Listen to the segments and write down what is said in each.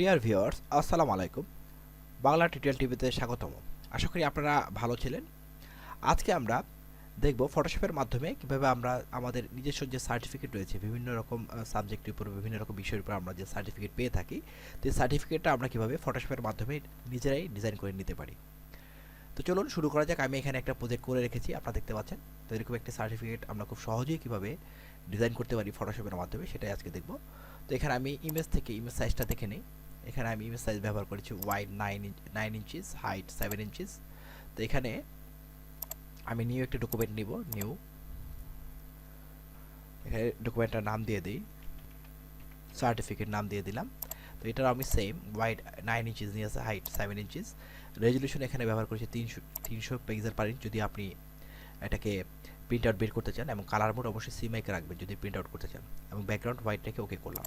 Dear viewers আসসালামু আলাইকুম। বাংলা টিটেল টিভিতে স্বাগতম। আশা করি আপনারা ভালো ছিলেন। আজকে আমরা দেখব ফটোশপের মাধ্যমে কীভাবে আমরা আমাদের নিজস্ব যে সার্টিফিকেট রয়েছে, বিভিন্ন রকম সাবজেক্টের উপর, বিভিন্ন রকম বিষয়ের উপর আমরা যে সার্টিফিকেট পেয়ে থাকি, তো এই সার্টিফিকেটটা আমরা কীভাবে ফটোশপের মাধ্যমে নিজেরাই ডিজাইন করে নিতে পারি। তো চলুন শুরু করা যাক। আমি এখানে একটা প্রজেক্ট করে রেখেছি, আপনারা দেখতে পাচ্ছেন। তো এরকম একটি সার্টিফিকেট আমরা খুব সহজেই কীভাবে ডিজাইন করতে পারি ফটোশপের মাধ্যমে, সেটাই আজকে দেখব। তো এখানে আমি ইমেজ থেকে ইমেজ সাইজটা দেখে নিই। এখানে আমি ইমেজ সাইজ ব্যবহার করেছি wide nine nine inches height seven inches তো এখানে আমি নিউ একটা ডকুমেন্ট নিব নিউ এখানে ডকুমেন্টটার নাম দিয়ে দিই সার্টিফিকেট নাম দিয়ে দিলাম। তো এটার আমি সেম ওয়াইড নাইন ইঞ্চিস নিয়ে আছে হাইট সেভেন ইঞ্চিস রেজলিউশন এখানে ব্যবহার করেছি তিনশো তিনশো পিক্সেল পার ইঞ্চ যদি আপনি এটাকে প্রিন্ট আউট বের করতে চান এবং কালার মোড অবশ্যই সিমাইকে রাখবেন, যদি প্রিন্ট আউট করতে চান। এবং ব্যাকগ্রাউন্ড হোয়াইটটাকে ওকে করলাম।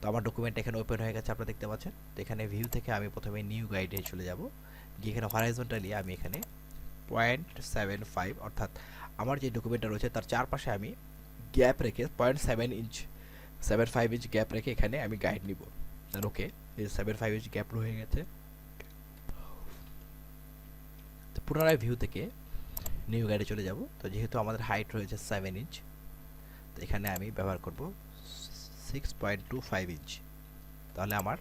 তো আমার ডকুমেন্ট এখানে ওপেন হয়ে গেছে, আপনারা দেখতে পাচ্ছেন। তো এখানে ভিউ থেকে আমি প্রথমে নিউ গাইডে চলে যাব। গিয়ে এখানে হরাইজন্টালি আমি এখানে পয়েন্ট সেভেন ফাইভ অর্থাৎ আমার যে ডকুমেন্টটা রয়েছে, তার চারপাশে আমি গ্যাপ রেখে point seven inch seven five inch gap রেখে এখানে আমি গাইড নিব। Okay seven five inch gap রয়ে গেছে। তো পুনরায় ভিউ থেকে নিউ গাইডে চলে যাব। তো যেহেতু আমাদের হাইট রয়েছে সেভেন ইঞ্চ তো এখানে আমি ব্যবহার করব six point two five inch তাহলে আমার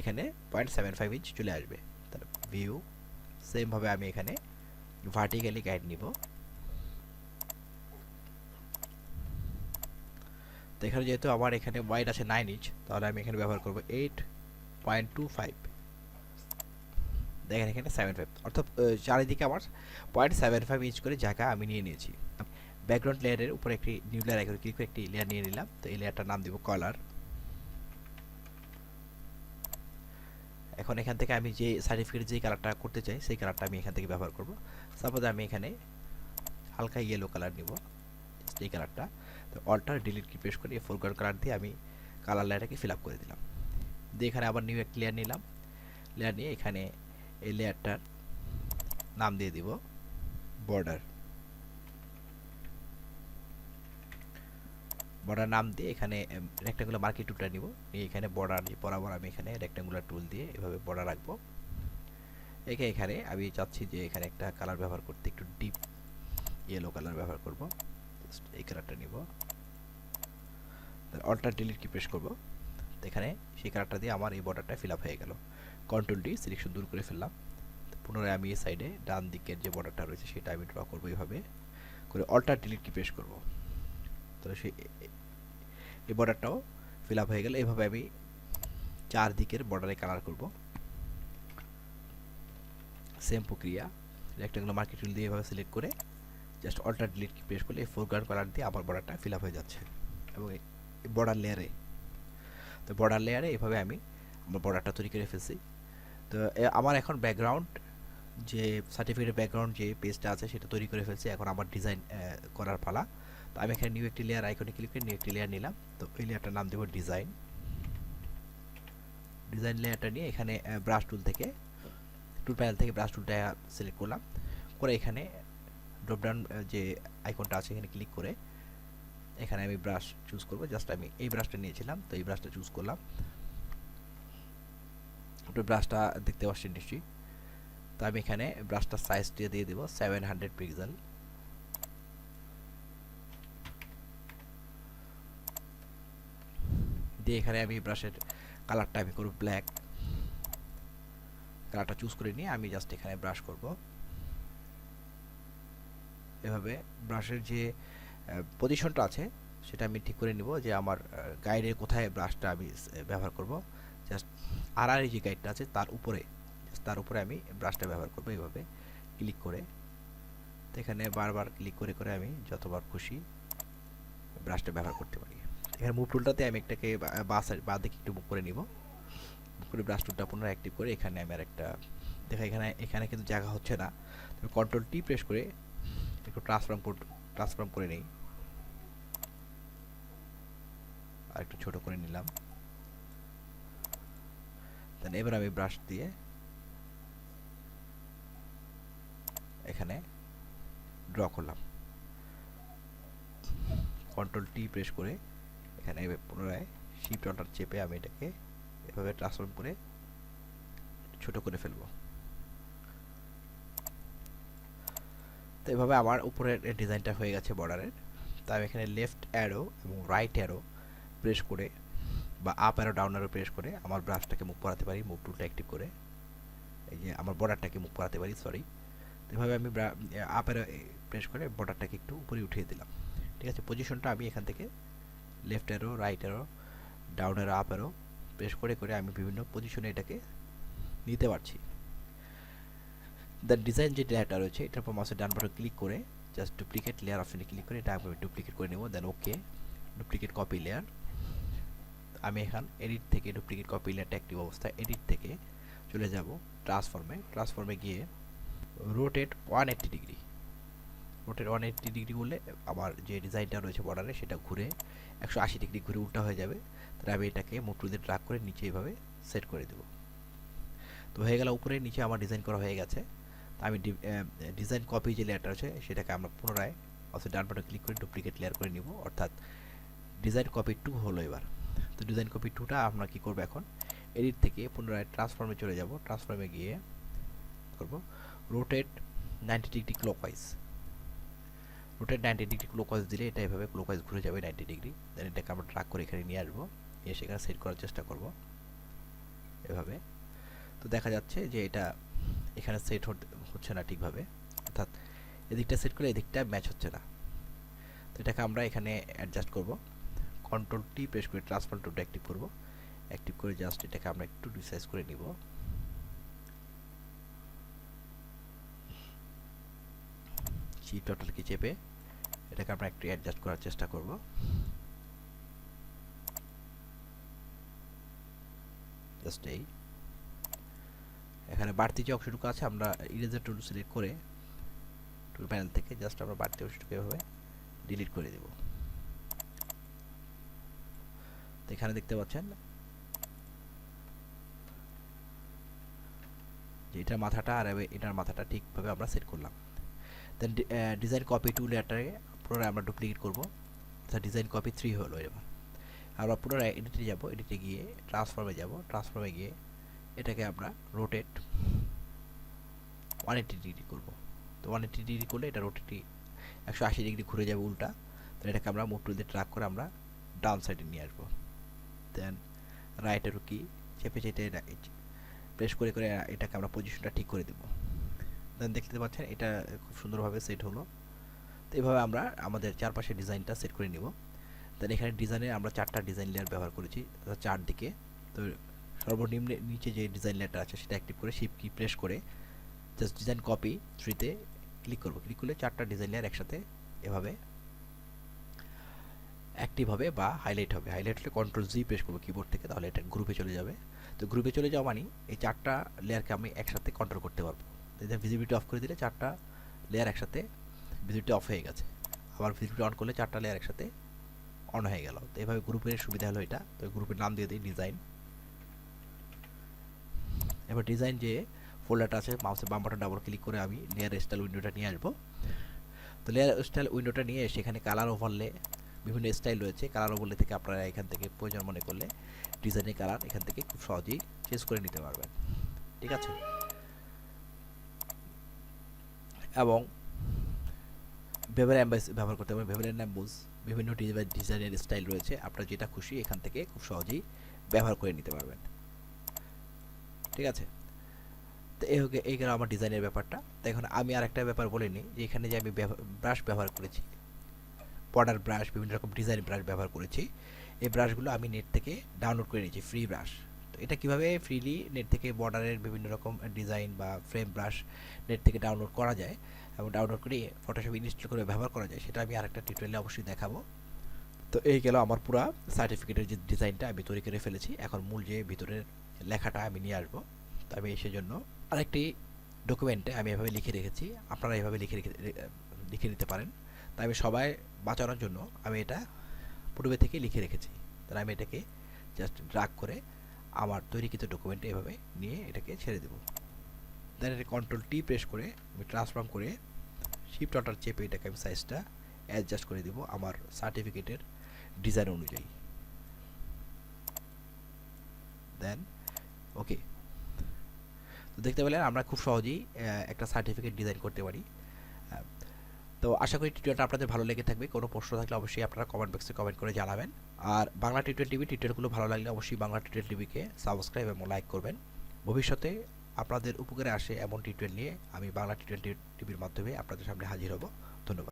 এখানে পয়েন্ট সেভেন ফাইভ ইঞ্চ চলে আসবে। তাহলে ভিউ সেমভাবে আমি এখানে ভার্টিক্যালি গাইড নিব। তো এখানে যেহেতু আমার এখানে ওয়াইড আছে নাইন ইঞ্চ তাহলে আমি এখানে ব্যবহার করব এইট পয়েন্ট টু ফাইভ দেখেন এখানে সেভেন ফাইভ অর্থাৎ চারিদিকে আমার পয়েন্ট সেভেন ফাইভ ইঞ্চ করে জায়গা আমি নিয়ে নিয়েছি। ব্যাকগ্রাউন্ড লেয়ারের উপরে একটি নিউ লেয়ার আইকন ক্লিক করে একটি লেয়ার নিয়ে নিলাম। তো এই লেয়ারটার নাম দিব কালার। এখন এখান থেকে আমি যে সার্টিফিকেট যে কালারটা করতে চাই, সেই কালারটা আমি এখান থেকে ব্যবহার করব। সাপোজ আমি এখানে হালকা ইয়েলো কালার নিব এই কালারটা তো অল্টার ডিলিট কি প্রেস করে ফোরগ্রাউন্ড কালার দিয়ে আমি কালার লেয়ারটাকে ফিল আপ করে দিলাম। দিয়ে এখানে আবার নিউ একটা লেয়ার নিলাম। লেয়ার নিয়ে এখানে এই লেয়ারটার নাম দিয়ে দিব বর্ডার বর্ডার নাম দিয়ে এখানে রেক্টাঙ্গুলার মার্কেট টুলটা নিব। নিয়ে এখানে বর্ডার বরাবর আমি এখানে রেক্টাঙ্গুলার টুল দিয়ে এভাবে বর্ডার রাখব। একে এখানে আমি চাচ্ছি যে এখানে একটা কালার ব্যবহার করতে, একটু ডিপ ইয়েলো কালার ব্যবহার করব। এই কালারটা নিব। অল্টার ডিলিট কি প্রেস করব। এখানে সেই কালারটা দিয়ে আমার এই বর্ডারটা ফিল হয়ে গেল। কন্ট্রোল ডি সিলেকশন দূর করে ফেললাম। পুনরায় আমি এই সাইডে ডান দিকের যে বর্ডারটা রয়েছে, সেটা আমি ড্র করব এইভাবে করে অল্টার ডিলিট কি প্রেস করব। তাহলে সেই এই বর্ডারটাও ফিল আপ হয়ে গেলে। এভাবে আমি চারদিকের বর্ডারে কালার করব। সেম প্রক্রিয়া। রেক্টাঙ্গুলার মার্কেট টুল দিয়ে এভাবে সিলেক্ট করে just alter delete key press করলে এই ফোরগ্রাউন্ড কালার দিয়ে আমার বর্ডারটা ফিল আপ হয়ে যাচ্ছে। এবং বর্ডার লেয়ারে তো বর্ডার লেয়ারে এভাবে আমি আমার বর্ডারটা তৈরি করে ফেলছি। তো আমার এখন ব্যাকগ্রাউন্ড যে সার্টিফিকেটের ব্যাকগ্রাউন্ড যে পেজটা আছে সেটা তৈরি করে ফেলছি। এখন আমার ডিজাইন করার পালা। তো আমি এখানে নিউ একটি লেয়ার আইকনে ক্লিক করে নিউ একটি লেয়ার নিলাম। তো এই লেয়ারটার নাম দেবো ডিজাইন ডিজাইন লেয়ারটা নিয়ে এখানে ব্রাশ টুল থেকে টুল প্যানেল থেকে ব্রাশ টুলটা সিলেক্ট করলাম। করে এখানে ড্রপডাউন যে আইকনটা আছে এখানে ক্লিক করে এখানে আমি ব্রাশ চুজ করব। জাস্ট আমি এই ব্রাশটা নিয়েছিলাম, তো এই ব্রাশটা চুজ করলাম। আপনি ব্রাশটা দেখতে পাচ্ছেন নিশ্চয়ই। তো আমি এখানে ব্রাশটার সাইজটা দিয়ে দেবো সেভেন হান্ড্রেড পিক্সেল দিয়ে এখানে আমি ব্রাশের কালারটা আমি করব ব্ল্যাক কালারটা চুজ করে নিয়ে আমি জাস্ট এখানে ব্রাশ করব। এভাবে ব্রাশের যে পজিশনটা আছে, সেটা আমি ঠিক করে নিব যে আমার গাইডের কোথায় ব্রাশটা আমি ব্যবহার করব। জাস্ট আর আর যে গাইডটা আছে, তার উপরে তার উপরে আমি ব্রাশটা ব্যবহার করব এইভাবে ক্লিক করে। তো এখানে বারবার ক্লিক করে করে আমি যতবার খুশি ব্রাশটা ব্যবহার করতে পারি। এখানে মুভ টুলটাতে আমি একটাকে বা সাইড বা দিকে একটু মুভ করে নিব। মুভ করে ব্রাশ টুলটা পুনরায় অ্যাক্টিভ করে এখানে আমি আর একটা দেখা এখানে এখানে কিন্তু জায়গা হচ্ছে না। কন্ট্রোল টি প্রেস করে একটু ট্রান্সফর্ম ট্রান্সফর্ম করে নিই। আর একটু ছোট করে নিলাম। দেন এবার আমি ব্রাশ দিয়ে এখানে ড্র করলাম। কন্ট্রোল টি প্রেস করে এখানে পুনরায় শিফট অর্ডার চেপে আমি এটাকে এভাবে ট্রান্সফর্ম করে ছোট করে ফেলব। তো এভাবে আমার উপরের ডিজাইনটা হয়ে গেছে বর্ডারের তো আমি এখানে লেফট অ্যারো এবং রাইট অ্যারো প্রেস করে বা up arrow down arrow press করে আমার ব্রাশটাকে মুখ করাতে পারি মুখ টুলটা অ্যাক্টিভ করে। এই যে আমার বর্ডারটাকে মুখ করাতে পারি সরি তো এভাবে আমি আপ অ্যারো প্রেস করে বর্ডারটাকে একটু উপরে উঠিয়ে দিলাম। ঠিক আছে পজিশনটা আমি এখান থেকে left arrow right arrow down arrow up arrow press করে করে আমি বিভিন্ন পজিশনে এটাকে নিতে পারছি। দ্য ডিজাইন যে লেয়ারটা রয়েছে, এটার উপর মাউসের ডান বাটন ক্লিক করে জাস্ট ডুপ্লিকেট লেয়ার অপশনে ক্লিক করে, এটা আমি ডুপ্লিকেট করে নেব then okay duplicate copy layer আমি এখান এডিট থেকে ডুপ্লিকেট কপি লেয়ারটা অ্যাক্টিভ অবস্থায় এডিট থেকে চলে যাব ট্রান্সফর্মে ট্রান্সফর্মে গিয়ে rotate one eighty degree rotate one eighty degree করলে আমার যে ডিজাইনটা রয়েছে বর্ডারে সেটা ঘুরে একশো আশি ডিগ্রি ঘুরে উল্টা হয়ে যাবে। তাহলে আমি এটাকে মুটুতে ট্রাক করে নিচে এইভাবে সেট করে দেবো। তো হয়ে গেল উপরে, নিচে আমার ডিজাইন করা হয়ে গেছে। তো আমি ডিজাইন কপি যে লেয়ারটা আছে সেটাকে আমরা পুনরায় অথবা ডান বাটন ক্লিক করে ডুপ্লিকেট লেয়ার করে নিব। অর্থাৎ ডিজাইন কপি টু হলো এবার। তো ডিজাইন কপি টুটা আমরা কী করব এখন? এডিট থেকে পুনরায় ট্রান্সফর্মে চলে যাব। ট্রান্সফর্মে গিয়ে করব। Rotate ninety degree clockwise rotate ninety degree clockwise দিলে এটা এভাবে ক্লকওয়াইজ ঘুরে যাবে নাইনটি ডিগ্রি দেন এটাকে আমরা ট্রাক করে এখানে নিয়ে আসব। নিয়ে সেখানে সেট করার চেষ্টা করব। এভাবে। তো দেখা যাচ্ছে যে এটা এখানে সেট হচ্ছে না ঠিকভাবে। অর্থাৎ এদিকটা সেট করে এদিকটা ম্যাচ হচ্ছে না। তো এটাকে আমরা এখানে অ্যাডজাস্ট করব। কন্ট্রোল টি প্রেস করে ট্রান্সফার টুটা অ্যাক্টিভ করব। অ্যাক্টিভ করে জাস্ট এটাকে আমরা একটু রিসাইজ করে নিব। চিপ টোটালকে চেপে এটাকে আমরা একটু অ্যাডজাস্ট করার চেষ্টা করব। জাস্ট এই। এখানে বাড়তি যে অংশটুকু আছে, আমরা ইরেজার টুল সিলেক্ট করে টুল প্যানেল থেকে জাস্ট আমরা বাড়তি অংশটুকু এভাবে ডিলিট করে দেব। তো এখানে দেখতে পাচ্ছেন যে এটার মাথাটা আর এটার মাথাটা ঠিকভাবে আমরা সেট করলাম। দেন ডিজাইন কপি টু লেয়ারটাকে পুনরায় আমরা ডুপ্লিকেট করব। অর্থাৎ ডিজাইন কপি থ্রি হলো এবার আমরা পুনরায় এডিটে যাব এডিটে গিয়ে ট্রান্সফর্মে যাব ট্রান্সফর্মে গিয়ে এটাকে আমরা রোটেট ওয়ান এইটি ডিগ্রি করব। তো ওয়ান এইটি ডিগ্রি করলে এটা রোটেটি একশো আশি ডিগ্রি ঘুরে যাবে উল্টা। তো এটাকে আমরা মুভ টুল দিয়ে ট্রাক করে আমরা ডাউন সাইডে নিয়ে আসব। দেন রাইটেরও কি চেপে চেপে প্রেস করে করে এটাকে আমরা পজিশনটা ঠিক করে দেবো। দেন দেখতে পাচ্ছেন এটা খুব সুন্দরভাবে সেট হলো। তো এইভাবে আমরা আমাদের চারপাশে ডিজাইনটা সেট করে নিব। দেন এখানে ডিজাইনে আমরা চারটা ডিজাইন লেয়ার ব্যবহার করেছি চারদিকে। তো সর্বনিম্ন নিচে যে ডিজাইন লেয়ারটা আছে সেটা অ্যাক্টিভ করে শিপ কি প্রেস করে জাস্ট ডিজাইন কপি থ্রিতে ক্লিক করব। ক্লিক করলে চারটা ডিজাইন লেয়ার একসাথে এভাবে অ্যাক্টিভ হবে বা হাইলাইট হবে। হাইলাইট হলে কন্ট্রোল জি প্রেস করব কিবোর্ড থেকে, তাহলে এটা গ্রুপে চলে যাবে। তো গ্রুপে চলে যাওয়া মানে এই চারটা লেয়ারকে আমি একসাথে কন্ট্রোল করতে পারব। ভিজিবিলিটি অফ করে দিলে চারটা লেয়ার একসাথে ভিজিবিলিটি অফ হয়ে গেছে। আবার ভিজিবিলিটি অন করলে চারটা লেয়ার একসাথে অন হয়ে গেল। তো এভাবে গ্রুপের সুবিধা হলো এটা। তো গ্রুপের নাম দিয়ে দিই ডিজাইন এবার ডিজাইন যে ফোল্ডারটা আছে মাউসের বাম বাটন ডাবল ক্লিক করে আমি লেয়ার স্টাইল উইন্ডোটা নিয়ে আসব। তো লেয়ার স্টাইল উইন্ডোটা নিয়ে সেখানে কালার ওভারলে বিভিন্ন স্টাইল রয়েছে। কালার ওভারলে থেকে আপনারা এখান থেকে প্রয়োজন মনে করলে ডিজাইনের কালার এখান থেকে খুব সহজেই চেঞ্জ করে নিতে পারবেন। ঠিক আছে? এবং ভেবের অ্যাম্বাস ব্যবহার করতে পারবেন ভেবের অ্যাম্বুজ বিভিন্ন ডিজাইনের স্টাইল রয়েছে। আপনার যেটা খুশি এখান থেকে খুব সহজেই ব্যবহার করে নিতে পারবেন। ঠিক আছে? তো এই হোক এই গেল আমার ডিজাইনের ব্যাপারটা। তো এখন আমি আর একটা ব্যাপার বলে নিই যে এখানে যে আমি ব্রাশ ব্যবহার করেছি বর্ডার ব্রাশ বিভিন্ন রকম ডিজাইন ব্রাশ ব্যবহার করেছি, এই ব্রাশগুলো আমি নেট থেকে ডাউনলোড করে নিয়েছি ফ্রি ব্রাশ তো এটা কীভাবে ফ্রিলি নেট থেকে বর্ডারের বিভিন্ন রকম ডিজাইন বা ফ্রেম ব্রাশ নেট থেকে ডাউনলোড করা যায় এবং ডাউনলোড করে ফটোশপ ইনস্টল করে ব্যবহার করা যায়। সেটা আমি আরেকটা টিউটোরিয়ালে অবশ্যই দেখাবো। তো এই গেল আমার পুরা সার্টিফিকেটের যে ডিজাইনটা আমি তৈরি করে ফেলেছি। এখন মূল যে ভিতরের লেখাটা আমি নিয়ে আসব। তো আমি সেজন্য আরেকটি ডকুমেন্টে আমি এভাবে লিখে রেখেছি। আপনারা এভাবে লিখে রেখে লিখে নিতে পারেন। তাই আমি সবাই বাঁচানোর জন্য আমি এটা পূর্বে থেকে লিখে রেখেছি। তাহলে আমি এটাকে জাস্ট ড্রাগ করে আমার তৈরিকৃত ডকুমেন্টে এভাবে নিয়ে এটাকে ছেড়ে দেবো। দেন এটা কন্ট্রোল টি প্রেস করে, আমি ট্রান্সফর্ম করে শিফট অর্ডার চেপে এটাকে আমি সাইজটা অ্যাডজাস্ট করে দেবো আমার সার্টিফিকেটের ডিজাইন অনুযায়ী। দেন ওকে তো দেখতে পেলেন আমরা খুব সহজেই একটা সার্টিফিকেট ডিজাইন করতে পারি। তো আশা করি টিউটোরিয়ালটা আপনাদের ভালো লেগে থাকবে। কোনো প্রশ্ন থাকলে অবশ্যই আপনারা কমেন্ট বক্সে কমেন্ট করে জানাবেন। আর বাংলা টিউটোরিয়াল টিভি টিউটোরিয়ালগুলো ভালো লাগলে অবশ্যই বাংলা টিউটোরিয়াল টিভিকে সাবস্ক্রাইব এবং লাইক করবেন। ভবিষ্যতে আপনাদের উপকারে আসে এমন টি টিউটোরিয়াল নিয়ে আমি বাংলা টি টোয়েন্টি টিভির মাধ্যমে আপনাদের সামনে হাজির হব।